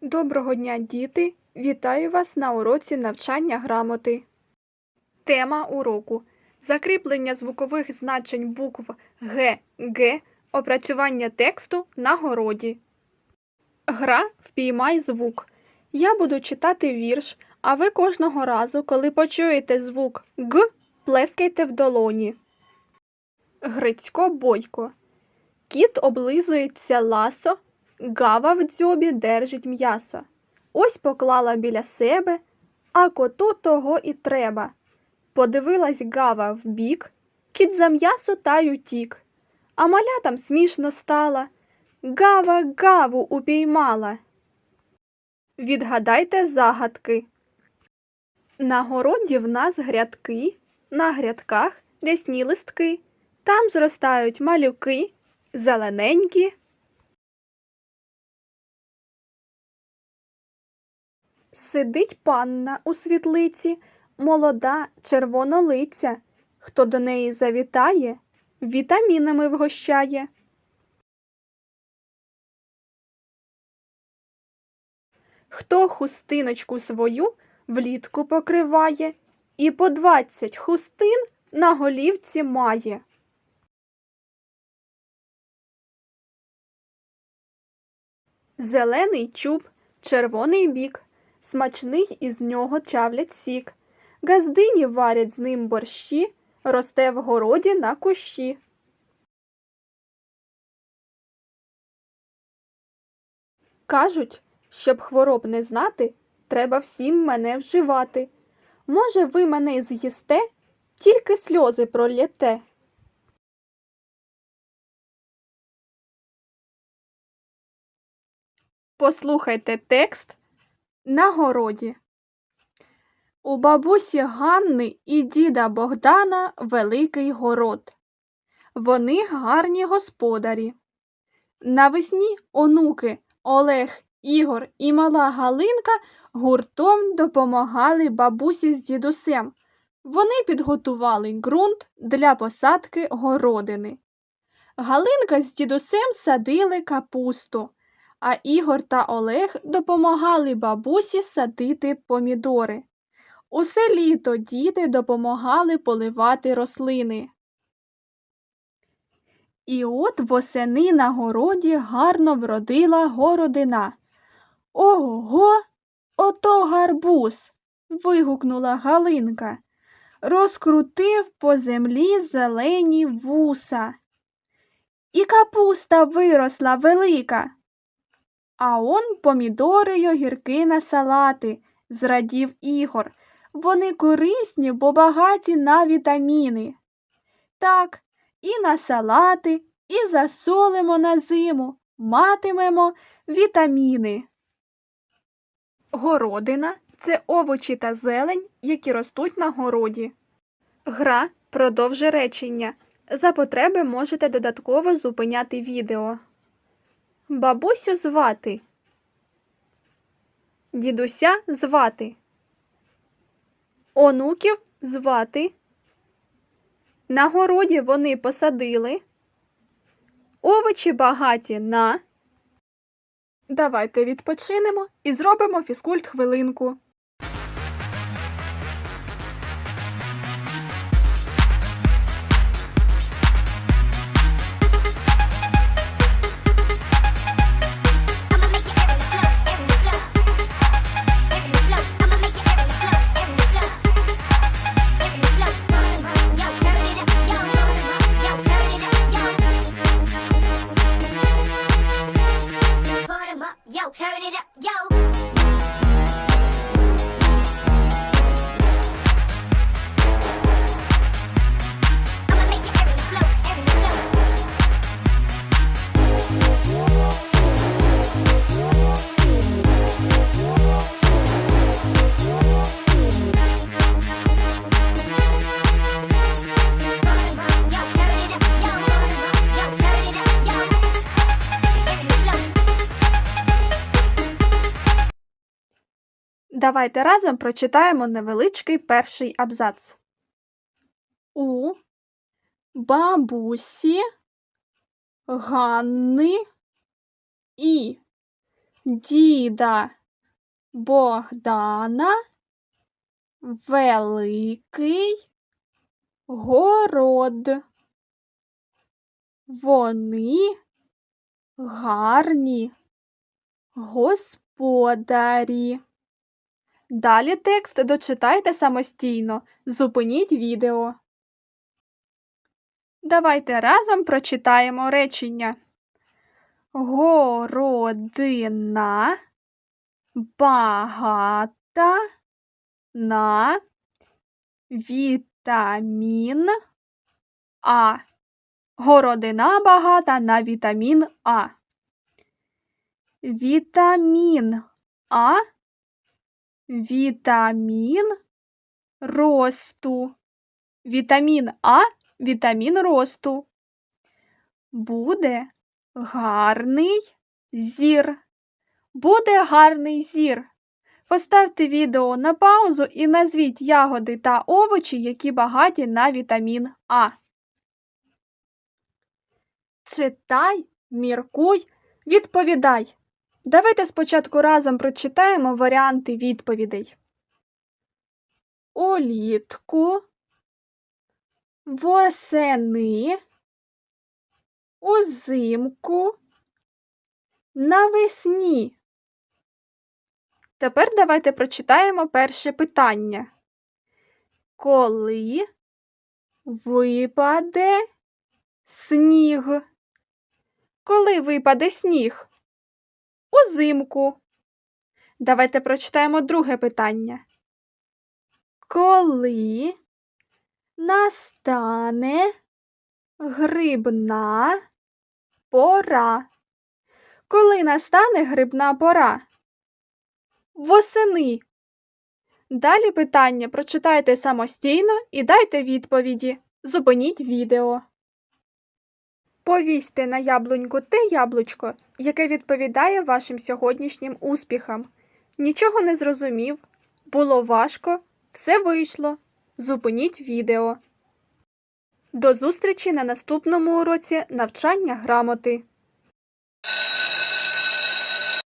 Доброго дня, діти! Вітаю вас на уроці навчання грамоти. Тема уроку закріплення звукових значень букв Г, Г, опрацювання тексту на городі. Гра Впіймай звук. Я буду читати вірш, а ви кожного разу, коли почуєте звук Г, плескайте в долоні. Грицько Бойко. Кіт облизується ласо, Гава в дзьобі держить м'ясо. Ось поклала біля себе, а коту того і треба. Подивилась Гава вбік, кіт за м'ясо та й утік. А малятам смішно стало. Гава гаву упіймала. Відгадайте загадки. На городі в нас грядки, на грядках рясні листки. Там зростають малюки, зелененькі. Сидить панна у світлиці, молода, червонолиця. Хто до неї завітає, вітамінами вгощає. Хто хустиночку свою влітку покриває і по двадцять хустин на голівці має. Зелений чуб, червоний бік, смачний із нього чавлять сік. Газдині варять з ним борщі, росте в городі на кущі. Кажуть, щоб хвороб не знати, треба всім мене вживати. Може, ви мене з'їсте, тільки сльози пролєте. Послухайте текст на городі. У бабусі Ганни і діда Богдана великий город. Вони гарні господарі. Навесні онуки Олег, Ігор і мала Галинка гуртом допомагали бабусі з дідусем. Вони підготували ґрунт для посадки городини. Галинка з дідусем садили капусту, а Ігор та Олег допомагали бабусі садити помідори. Усе літо діти допомагали поливати рослини. І от восени на городі гарно вродила городина. Ого, ото гарбуз. вигукнула Галинка. Розкрутив по землі зелені вуса. І капуста виросла велика. А он помідори й огірки на салати, зрадів Ігор. Вони корисні, бо багаті на вітаміни. Так, і на салати, і засолимо на зиму, матимемо вітаміни. Городина це овочі та зелень, які ростуть на городі. Гра продовжує речення. За потреби можете додатково зупиняти відео. Бабусю звати. Дідуся звати. Онуків звати. На городі вони посадили. Овочі багаті на. Давайте відпочинемо і зробимо фізкульт хвилинку. Yo, turn it up, yo. Давайте разом прочитаємо невеличкий перший абзац. У бабусі Ганни і діда Богдана великий город. Вони гарні господарі. Далі текст дочитайте самостійно. Зупиніть відео. Давайте разом прочитаємо речення. Городина багата на вітамін А. Городина багата на вітамін А. Вітамін А. Вітамін росту. Вітамін А вітамін росту. Буде гарний зір. Буде гарний зір. Поставте відео на паузу і назвіть ягоди та овочі, які багаті на вітамін А. Читай, міркуй, відповідай. Давайте спочатку разом прочитаємо варіанти відповідей. Улітку, восени, узимку, навесні. Тепер давайте прочитаємо перше питання. Коли випаде сніг? Коли випаде сніг? Узимку. Давайте прочитаємо друге питання. Коли настане грибна пора? Коли настане грибна пора? Восени. Далі питання прочитайте самостійно і дайте відповіді. Зупиніть відео. Повісьте на яблуньку те яблучко, яке відповідає вашим сьогоднішнім успіхам. Нічого не зрозумів, було важко, все вийшло. Зупиніть відео. До зустрічі на наступному уроці навчання грамоти.